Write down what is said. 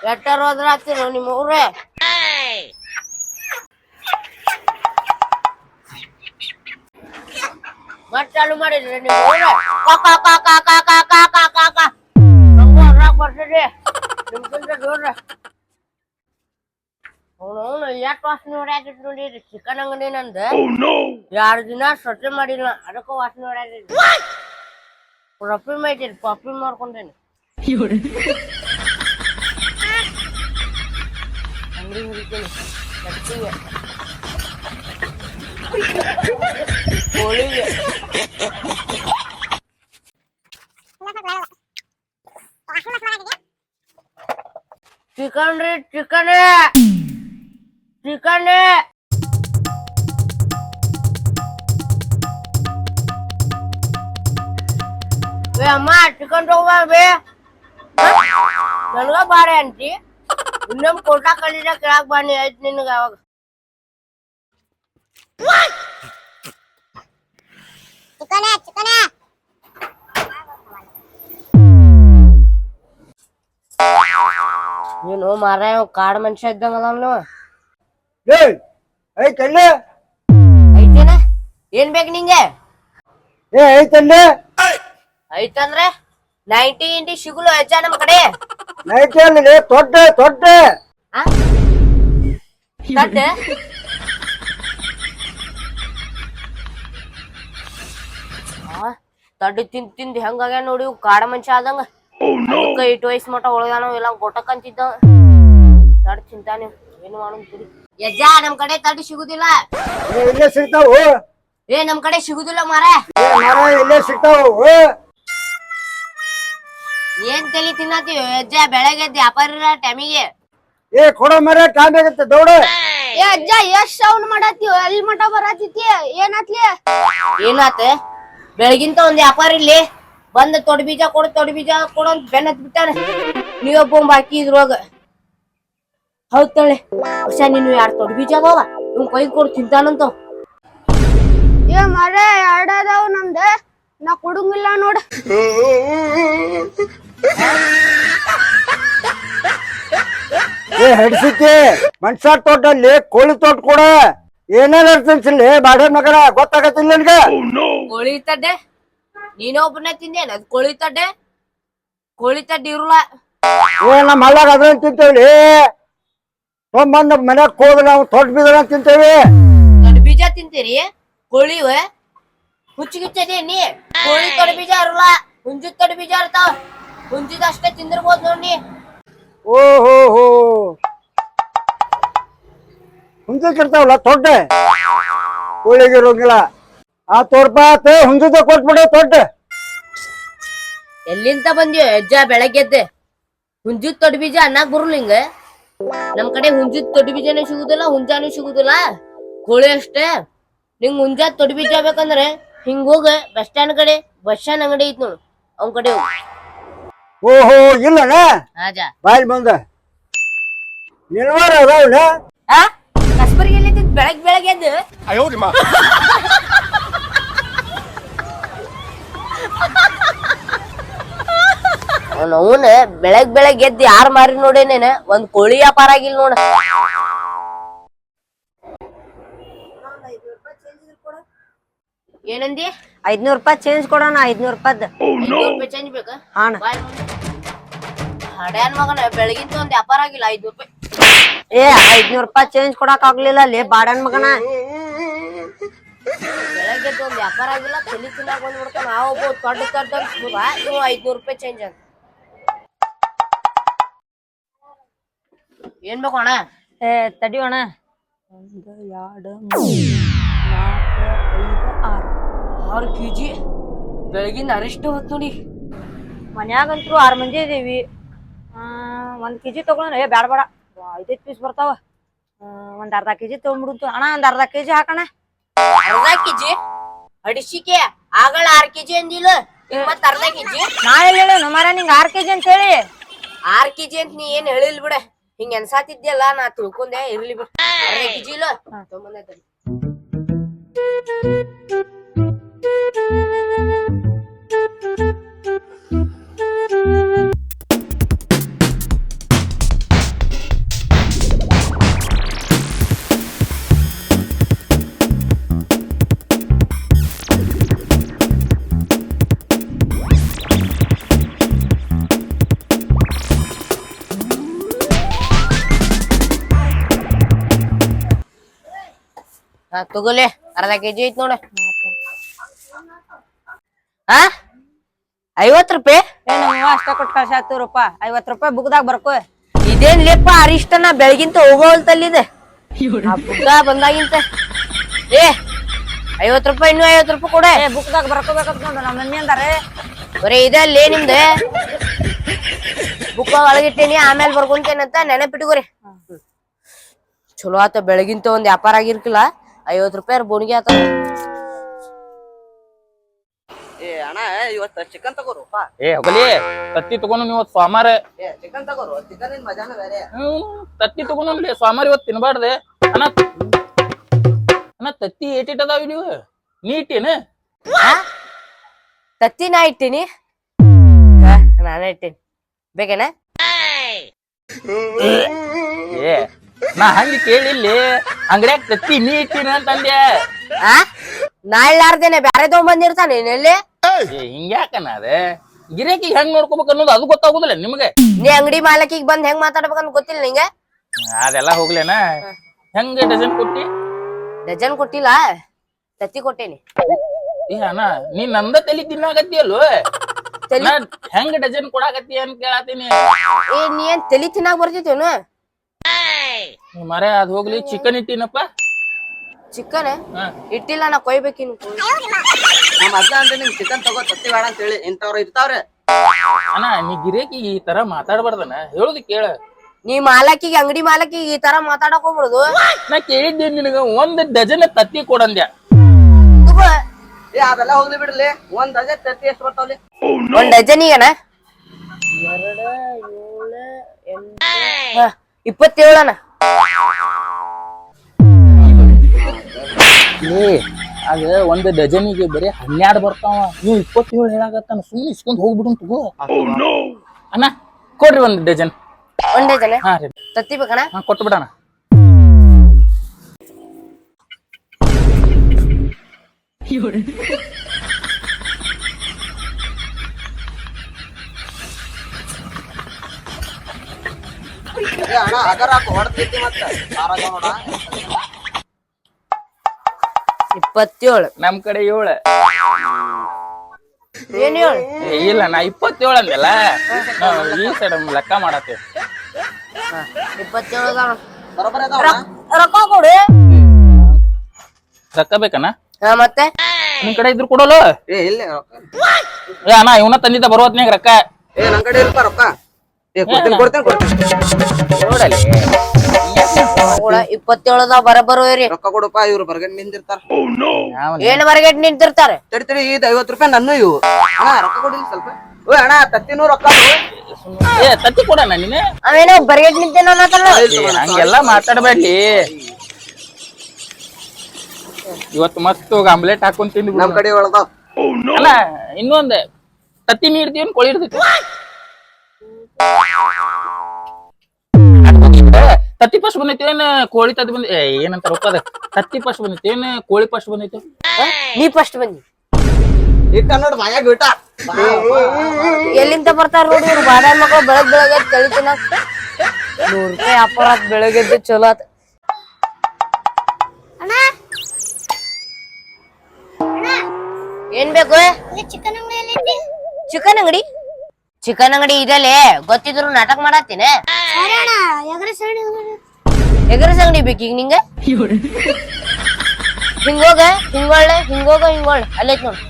ಎಟ್ಟಾರ ಹೋದ್ರ ಹತ್ತಿರ ನಿಮ್ಮ ಊರೇ? ಮತ್ತೆ ಚಾಲು ಮಾಡಿದ್ರಿ ನಿಮ್ಮ ಊರೇ? ಕಾಕ ಕಾಕ ಕಾಕ ಕಾಕ ಕಾಕ ಹೊರ್ರಾಕ್ ಬರ್ತದೆ ನಿಮ್ಗಿಂತ ದೂರ ಅವನು ಅವನು ಎಷ್ಟು ವಾಸನೆ ಹೊಡ್ಯಾಕಿತ್ತು ನೋಡಿರಿ. ಚಿಕನ್ ಅಂಗಡಿ ನಂದು. ಎರಡು ದಿನ ಸ್ವಚ್ಛ ಮಾಡಿಲ್ಲ. ಅದಕ್ಕೂ ವಾಸನೆ ಹೊಡ್ಯಾಕಿತ್ತು ಪಪ್ಪಿ ಮೈತಿರಿ ಪಪ್ಪಿ ಮಾಡ್ಕೊಂಡೇನಿ ಅಂಗಡಿ ಹುಡಿತೀನಿ ಕಟ್ಟಿಗೆ ಕೋಳಿಗೆ ಚಿಕನ್ ರೀ ಚಿಕನ್ ಚಿಕನ್ ಏ ಅಮ್ಮ ಚಿಕನ್ ತಗೋಬೇ ನನಗ ಬಾರೆ ಅಂತಿ ಇನ್ನೊಮ್ಮೆ ಕೋಟಾ ಕಲಿದ ಕೇಳಕ್ ಬನ್ನಿ ಆಯ್ತು ನಿನಗ ಅವಾಗ. ಚಿಕನ ಚಿಕನ ನೀನು ಮಾರ ಕಾಡ್ ಮನುಷ್ಯ ಇದ್ದಂಗಲ್ಲ ನೀವು ಏಯ್ ಐತಲ್ಲೇ ಐತೇನ ಏನ್ ಬೇಕು ನಿಂಗೆ? ಏ ಐತಲ್ಲೇ ಐತಂದ್ರೆ ನೈಂಟಿ ಇಂಟಿ ಸಿಗುಲು ಅಜ್ಜ ನಮ್ ಕಡೆ. ನೈಟ್ ತೊಡ್ಡೆ ತೊಟ್ಟೆ ತೊಟ್ಟೆ ತಡ್ಡಿ ತಿಂದ್ ತಿಂದ್ ಹೆಂಗಾಗ ನೋಡಿ ಕಾಡ ಮನುಷ್ಯ ಆದಂಗ. ಇಟ್ಟು ವಯಸ್ಸು ಮಟ ಒಳಗಾನ ಇಲ್ಲ ಗೊಟ್ಟಕ್ಕಂತಿದ್ದ ತಡ್ ತಿಂತಾನೆ ಏನು ಮಾಡೋದ್ ಯಜ್ಜ ನಮ್ ಕಡೆ ತಡ್ಡಿ ಸಿಗುದಿಲ್ಲ. ಇಲ್ಲೇ ಸಿಗ್ತಾವು. ಏ, ನಮ್ ಕಡೆ ಸಿಗುದಿಲ್ಲ ಮಾರ. ಮರ ಇಲ್ಲೇ ಸಿಗ್ತಾವು. ಏನ್ ತಲಿ ತಿನ್ನತೀವಿ ಅಜ್ಜ ಬೆಳಗ್ಗೆ ಎದ್ದು ವ್ಯಾಪಾರ ಟೈಮಿಗೆ. ಏ ಕೊಡೋ ಮರ ಟೈಮ್ ಆಗತ್ತೆ ದೌಡ. ಏ ಅಜ್ಜ ಎಷ್ಟ್ ಸೌಂಡ್ ಮಾಡತ್ತೀವ ಅಲ್ಲಿ ಮಠ ಬರತ್ತಿ ಏನಾತ್ಲಿ ಏನಾತ ಬೆಳಗಿಂತ ಒಂದ್ ವ್ಯಾಪಾರ ಇಲ್ಲಿ. ಬಂದ್ ತೊಡ್ ಬೀಜ ಕೊಡು ತೊಡ್ ಬೀಜ ಕೊಡು ಅಂತ ಬೆನ್ನ ಹತ್ತ್ ಬಿಟ್ಟಾನ ನೀವೊಬ್ಬ ಬಾಕಿ ಹಾಕಿ ಇದ್ರೊಳಗ ಹೌದ್ ತಳೆ. ಹೊಸ ನೀನು ಯಾರು ತೊಡ್ ಬೀಜ ಅದಾವ? ಇವ್ ಕೈ ಕೊಡು ತಿಂತಾನಂತ. ಏ ಮರ ಎರಡ್ ಅದಾವ ನಮ್ದ. ನಾ ಕೊಡಂಗಿಲ್ಲ ನೋಡ. ಏ ಹೆಡ್ಸಿತಿ ಮನ್ಸ ತೋಟಲ್ಲಿ ಕೋಳಿ ತೋಟ ಕೂಡ. ಏನೇನ್ ಅರ್ತಿನ್ಸಿಲ್ಲಿ ಬಾಡ ಮಗನ ಗೊತ್ತಾಗತ್ತಿಲ್ಲ ನಿನ್ಗ? ಕೋಳಿ ತಡ್ಡೆ. ನೀನೊಬ್ಬನೇ ತಿಂದೇನ ಅದ್ ಕೋಳಿ ತಡ್ಡೆ. ಕೋಳಿ ತಡ್ಡೆ ಇರುಲ್ಲ. ಏ ನಮ್ಮ ಹಳ್ಳಾಗ ಅದ್ರ ತಿಂತೇವಿ ತೊಂಬಂದ ಮನ್ಯಾಗ ತೋಟ ನಾವು ತೊಟ್ ಬಿದ್ರ ತಿಂತೇವಿ? ತೊಡ್ ಬೀಜ ತಿಂತೀರಿ? ಕೋಳಿ ಹುಚ್ಚಿಗಿಚ್ಚದಿ ನೀ ಕೋಳಿ ತೊಡ ಬೀಜ ಇರಲ್ಲ. ಹುಂಜು ತೊಡ ಬೀಜ ಇರ್ತಾವ. ಹುಂಜುದ್ ಅಷ್ಟೇ ತಿಂದಿರ್ಬೋದು ನೋಡಿ ಓಹೋ ಹೋ. ಹುಂಜಕ್ಕಿರ್ತಾವಲ್ಲ ತೊಟ್ಟೆ ಕೋಳಿಗೆ ಇರೋಂಗಿಲ್ಲ ಆ ತೋರ್ಪಾತ ಹುಂಜದ ಕೊಟ್ಬಿಡು ತೊಟ್ಟೆ ಎಲ್ಲಿಂದ ಬಂದ್ಯೋ ಅಜ್ಜ ಬೆಳಗ್ಗೆದ್ದೆ. ಹುಂಜುದ್ ತೊಡ್ ಬೀಜ ಅನ್ನಕ್ ಬರುಲ್ಲ ಹಿಂಗ? ನಮ್ ಕಡೆ ಹುಂಜುದ್ ತೊಡ್ ಬೀಜನೂ ಸಿಗುದಿಲ್ಲ ಹುಂಜಾನು ಸಿಗುದಿಲ್ಲ. ಕೋಳಿ ಅಷ್ಟೇ. ನಿಂಗ್ ಹುಂಜಾದ್ ತೊಡ್ ಬೀಜ ಬೇಕಂದ್ರೆ ಹಿಂಗ್ ಹೋಗ ಬಸ್ ಸ್ಟ್ಯಾಂಡ್ ಕಡೆ ಬಸ್ ಸ್ಟ್ಯಾಂಡ್ ಅಂಗಡಿ ಐತ್ ನೋಡು ಅವನ್ ಕಡೆ ಹೋಗು. ಓಹೋ ಇಲ್ಲ ಹಾಜಾ ಬಾಯ್ ಬಂದ. ನಿಲ್ವಾರ ಅದಾವನ ಆ? ಕಸ್ಬರ್ಗಿ ಬೆಳಗ್ಗೆ ಎದ್ದು? ಅವನ ಬೆಳಗ್ ಬೆಳಗ್ಗೆ ಎದ್ದು ಯಾರು ಮಾರಿ ನೋಡೇನೇನ ಒಂದ್ ಕೋಳಿ ವ್ಯಾಪಾರ ಆಗಿಲ್ಲ ನೋಡ. ಏನಂದಿ? ಐದ್ನೂರ್ ರೂಪಾಯಿ ಚೇಂಜ್ ಕೊಡೋಣ ಐದ್ನೂರ್ ರೂಪಾಯ್ದು. ಐದ್ನೂರ್ ರೂಪಾಯಿ ಚೇಂಜ್ ಬೇಕಾ? ಹಾಣ. ಬಾಯ್ ಹಡ್ಯಾನ್ ಮಗನ ಬೆಳಗಿಂತ ಒಂದ್ ವ್ಯಾಪಾರ ಆಗಿಲ್ಲ ಐದ್ನೂರ್ ರೂಪಾಯಿ. ಏ ಐದ್ನೂರ್ ರೂಪಾಯಿ ಚೇಂಜ್ ಕೊಡಕ್ ಆಗ್ಲಿಲ್ಲ ಲೇ ಬಾಡನ್ ಮಗನ. ಬೆಳಗ್ಗೆ ಒಂದ್ ವ್ಯಾಪಾರ ಆಗಿಲ್ಲ ತಲಿ ತಿನ್ನಾಕ ಬಂದ್ಬಿಡ್ತಾನ. ನಾವು ಒಬ್ಬ ದೊಡ್ಡ ದೊಡ್ಡ ಇವ್ ಐದ್ನೂರ್ ರೂಪಾಯಿ ಚೇಂಜ್ ಅಂತ ಏನ್ ಬೇಕು ಅಣ್ಣ? ಏ ಅಣ್ಣ. ಒಂದು ಎರಡು ಮೂರು ನಾಲ್ಕು ಐದು ಆರು ಕೆ ಕೆಜಿ ಬೆಳಗಿನ ಅರಿಷ್ಟ ಹೊತ್ತು ನೋಡಿ ಮನ್ಯಾಗಂತ್ರು ಆರ್ ಮಂದಿ ಇದೀವಿ. ಆ, ಕೆ ಕೆಜಿ ತೊಗೊಳೋಣ. ಏ ಬ್ಯಾಡಬೇಡ ಐದೈದು ಪೀಸ್ ಬರ್ತಾವ. ಒಂದು ಅರ್ಧ ಅರ್ಧ ಕೆಜಿ ತೊಗೊಂಡ್ಬಿಡುತ್ತು ಅಣ್ಣ ಒಂದ್ ಅರ್ಧ ಕೆಜಿ ಹಾಕೋಣ. ಅರ್ಧ ಕೆಜಿ? ಅಡಿಸಿಕೆ ಆಗಳ ಆರ್ ಕೆಜಿ ಅಂದಿಲ್ಲ. ಮತ್ತೆ ಅರ್ಧ ಕೆಜಿ? ನಾ ಎಲ್ಲಿ ಮಾರ ನಿಂಗೆ ಆರ್ ಕೆಜಿ ಅಂತ ಹೇಳಿ. ಆರ್ ಕೆಜಿ ಅಂತ ನೀ ಏನು ಹೇಳಿಲ್ ಬಿಡ. ಹಿಂಗ ಅನ್ಸಾತಿದ್ಯಲ್ಲ ನಾ ತಿಳ್ಕೊಂಡೆ ಇರ್ಲಿ ಬಿಡ. ಅರ್ಧ ಕೆಜಿ ಇಲ್ಲ. ತೊಂಬಂದೆ ತಡಿ. ಹಾ ¡Tú, Gulé! ¡Arda que yo no! ಹಾ ಐವತ್ ರೂಪಾಯಿ? ಅಷ್ಟ ಕೊಟ್ಟು ಕಳ್ಸ ಕೊಟ್ಟು ಕಳ್ಸಾಕ್ತಿವ್ರಪ್ಪ ಐವತ್ ರೂಪಾಯಿ ಬುಕ್ದಾಗ ಬರ್ಕೋ. ಇದೇನ್ ಲೇಪ ಅರಿಷ್ಟನ ಬೆಳಗಿಂತ ಹೋಗೋಲ್ತಲ್ಲಿದೆ ಬುಕ್ ಬಂದಾಗಿಂತ. ಏ ಐವತ್ ರೂಪಾಯಿ ಇನ್ನೂ ಐವತ್ ರೂಪಾಯಿ ಕೊಡೆ. ಬುಕ್ದಾಗ ಬರ್ಕೋಬೇಕಂತ ನೋಡು ನಮ್ಮ ಮಮ್ಮಿ ಅಂದಾರೆ. ಬರೀ ಇದೆ ಅಲ್ಲಿ ನಿಮ್ದು? ಬುಕ್ ಒಳಗಿಟ್ಟೇನಿ ಆಮೇಲೆ ಬರ್ಕೊಂತೇನಂತ ನೆನಪಿಟ್ಕೋರಿ ಚಲೋ ಆತ ಬೆಳಗಿಂತ ಒಂದ್ ವ್ಯಾಪಾರ ಆಗಿರ್ಕಿಲ್ಲ. ಐವತ್ ರೂಪಾಯಿ ಬೋಣಿಗೆ ಆತ ಏ ಅಣ್ಣ ಇವತ್ತ ಚಿಕನ್ ತಗೋರಪ್ಪ ಏ ಹೋಗಲಿ ತತ್ತಿ ತಗೊಂಡು ನೀವು ಇವತ್ತು ಸೋಮಾರ ಏ ಚಿಕನ್ ತಗೋರು ಚಿಕನ್ ಮಜಾನ ಬೇರೆ. ಹ್ಮ್, ತತ್ತಿ ತಗೊಂಡ್ಲಿ ಸೋಮಾರ ಇವತ್ತು ತಿನ್ಬಾರ್ದೆ. ಅಣ್ಣ ಅಣ್ಣ ತತ್ತಿ ಏಟಿಟ್ ಅದಾವ ನೀವು ನೀ? ತತ್ತಿ ನಾ ಇಟ್ಟೀನಿ. ಆ, ನಾನೇ ಇಟ್ಟೀನಿ. ಬೇಕೇನ ಏ ನಾ ಹಂಗ ಕೇಳಿಲ್ಲಿ ಅಂಗಡ್ಯಾಗ ತತ್ತಿ ನೀ ಇಟ್ಟಿನ ಅಂತಂದೆ. ಆ? ನಾ ಇಲ್ಲಾರ್ದೇನೆ ಬ್ಯಾರೆ ತಗೊಂಬಂದಿರ್ತಾನೆ ಎಲ್ಲಿ? ಏ ಹಿಂಗ್ಯಾಕನ ಅದ? ಗಿರಾಕಿ ಹೆಂಗ್ ನೋಡ್ಕೋಬೇಕು ಅನ್ನೋದು ಅದು ಗೊತ್ತಾಗುದಿಲ್ಲ ನಿಮಗೆ? ನೀ ಅಂಗಡಿ ಮಾಲಕಿಗೆ ಬಂದ್ ಹೆಂಗ್ ಮಾತಾಡ್ಬೇಕಂತ ಗೊತ್ತಿಲ್ಲ ನಿಂಗೆ? ಅದೆಲ್ಲ ಹೋಗ್ಲೇನ? ಹೆಂಗ ಡಜನ್ ಕೊಟ್ಟಿ? ಡಜನ್ ಕೊಟ್ಟಿಲ್ಲ ತತ್ತಿ ಕೊಟ್ಟೇನಿ. ಏ ಅಣ್ಣ ನೀ ನಂದ ತಲಿ ತಿನ್ನಾಕತ್ತಿಯಲ್ವ ತಲಿ ನಾ ಹೆಂಗ್ ಡಜನ್ ಕೊಡಾಕತ್ತಿ ಅಂತ ಕೇಳತ್ತೀನಿ ಏ ನೀ ಏನ್ ತಲಿ ತಿನ್ನಾಗ ಬರ್ತಿತ್ತೇನು ಮರ ಅದ್ ಹೋಗ್ಲಿ ಚಿಕನ್ ಇಟ್ಟಿನಪ್ಪ. ಚಿಕ್ಕನ್? ಹಾ. ಇಟ್ಟಿಲ್ಲ ನಾ ಕೊಯ್ಬೇಕಿನ್ ನಮ್ಮ ಅಜ್ಜ ಅಂದ್ರೆ ನಿಮ್ ಚಿಕನ್ ತಗೋ ತತ್ತಿ ಬೇಡ ಅಂತ ಹೇಳಿ ಇಂಥವ್ರು ಇರ್ತಾವ್ರೆ. ಅಣ್ಣ ನೀ ಗಿರೇಕಿ ಈ ತರ ಮಾತಾಡ್ಬಾರ್ದನ ಹೇಳುದು ಕೇಳ. ನೀ ಮಾಲಕಿಗೆ ಅಂಗಡಿ ಮಾಲಕಿಗೆ ಈ ತರ ಮಾತಾಡಕ್ ಹೋಗ್ಬಿಡುದು ನಾ ಕೇಳಿದ್ದೆ ನಿನಗ ಒಂದ್ ಡಜನ್ ತತ್ತಿ ಕೊಡಂದ್ಯ. ಏ ಅದೆಲ್ಲ ಹೋಗ್ಲಿ ಬಿಡ್ಲಿ. ಒಂದ್ ಡಜನ್ ತತ್ತಿ ಎಷ್ಟು ಬರ್ತಾವ್ಲಿ? ಒಂದ್ ಡಜನಿಗೆನ? ಇಪ್ಪತ್ತೇಳನ ಏ ಆಗ ಒಂದ್ ಡಜನಿಗೆ ಬರೀ ಹನ್ನೆರಡು ಬರ್ತಾವ. ನೀವು ಇಪ್ಪತ್ತೇಳು ಹೇಳಾಕತ್ತಾನ ಸುಮ್ಮನೆ ಇಸ್ಕೊಂಡ್ ಹೋಗ್ಬಿಡು ತಗೋ. ಅಣ್ಣ ಕೊಡ್ರಿ ಒಂದ್ ಡಜನ್ ಒಂದ್ ಡಜನ್ ಹಾ ರೀ. ತತ್ತಿ ಬೇಕಣ ಹಾ ಕೊಟ್ಟು ಬಿಡಣ. ಅಣ್ಣ ಅದರ ಹೊಡ್ತೈತಿ ಮತ್ತ. ಆರಾಗ ನೋಡ. ಇಪ್ಪತ್ತೇಳು ನಮ್ ಕಡೆ ಏಳ ಏನ್ ಹೇಳು ಏ, ಇಲ್ಲ ನಾ ಇಪ್ಪತ್ತೇಳು ಅಂದಲ್ಲ ನಾವ್ ಈ ಸೈಡ್ ಲೆಕ್ಕ ಮಾಡತ್ತೇವೆ ಇಪ್ಪತ್ತೇಳು ಅದಾವ. ಬರೋಬ್ಬರ ಅದಾವ ರೊಕ್ಕ ಕೊಡು ರೊಕ್ಕ ಬೇಕಣ್ಣ ಹಾ ಮತ್ತೆ ನಿಮ್ ಕಡೆ ಇದ್ರು ಕೊಡೋಲ್ಲ ಏ ಇಲ್ಲ ರೊಕ್ಕ ಏ ಅಣ್ಣ ಇವನ ತಂದಿದ್ದ ಬರುವತ್ನ್ಯಾಗ ರೊಕ್ಕ ಏ ನನ್ ಕಡೆ ಇಲ್ಪ ರೊಕ್ಕ ಏ ಕೊಡ್ತೀನಿ ಕೊಡ್ತೀನಿ ಕೊಡ್ತೀನಿ. ನೋಡಲ್ಲಿ ಕೊಡ ಇಪ್ಪತ್ತೇಳು ಅದಾವ ಬರಬರು ಇರಿ ರೊಕ್ಕ ಕೊಡಪ್ಪ ಇವ್ರು ಬರ್ಗನ್ ನಿಂದಿರ್ತಾರ. ಏನ್ ಹೊರಗಡೆ ನಿಂತಿರ್ತಾರೆ? ತಡಿ ತಡಿ ಇದು ಐವತ್ ರೂಪಾಯಿ ನನ್ನ ಇವು. ಅಣ್ಣ ರೊಕ್ಕ ಕೊಡಿಲ್ಲ ಸ್ವಲ್ಪ. ಓ ಅಣ್ಣ ತತ್ತಿನೂ ರೊಕ್ಕ. ಏ ತತ್ತಿ ಕೊಡಣ್ಣ ನೀನೆ ಅವೇನೋ ಬರಗಡೆ ನಿಂತೇನೋ ಅನ್ನತ್ತಲ್ಲ ಏ, ಹಂಗೆಲ್ಲ ಮಾತಾಡ್ಬೇಡಿ ಇವತ್ತು ಮಸ್ತ್ ಆಮ್ಲೆಟ್ ಹಾಕೊಂಡ್ ತಿಂದು ನಮ್ ಕಡೆ ಒಳದಾವ್ ಅಲ್ಲ ಇನ್ನೊಂದ್. ತತ್ತಿ ನೀಡ್ತೀವಿ ಕೊಳಿರ್ತಿ ಇರ್ತೈತಿ ತತ್ತಿ ಫಸ್ಟ್ ಬಂದೈತಿ ಏನ್ ಕೋಳಿ ತತ್ತಿ ಬಂದ ಏನಂತ ರೊಕ್ಕ ಅದ? ತತ್ತಿ ಫಸ್ಟ್ ಬಂದೈತಿ ಏನ್ ಕೋಳಿ ಫಸ್ಟ್ ಬಂದೈತಿ? ನೀ ಫಸ್ಟ್ ಬಂದಿ ಇಟ್ಟ ನೋಡ್ ಮಾಯಾಗ ಬಿಟ್ಟ. ಎಲ್ಲಿಂದ ಬರ್ತಾರ ನೋಡಿ ಇವ್ರು? ಬಾಡ್ಯಾನ್ ಮಕ್ಳು ಬೆಳಗ್ ಬೆಳಗ್ಗೆ ತಳಿ ತಿನ್ನಕ್ ನೂರ್ ರೂಪಾಯಿ ಅಪರಾತ್ ಬೆಳಗ್ಗೆದ್ದು ಚಲೋ ಆತ. ಏನ್ ಬೇಕು? ಚಿಕನ್ ಅಂಗಡಿ ಚಿಕನ್ ಅಂಗಡಿ? ಚಿಕನ್ ಅಂಗಡಿ ಇದಲ್ಲೇ ಗೊತ್ತಿದ್ರು ನಾಟಕ ಮಾಡತ್ತೀನಿ. ಎಗ್ರೆಸ್ ಅಂಗಡಿ ಈಗ ನಿಂಗೆ? ಹಿಂಗೋಗ ಹಿಂಗೊಳ್ಳೆ ಹಿಂಗೋಗ ಹಿಂಗೊಳ್ಳೆ. ಅಲ್ಲೈತ್ ನೋಡು.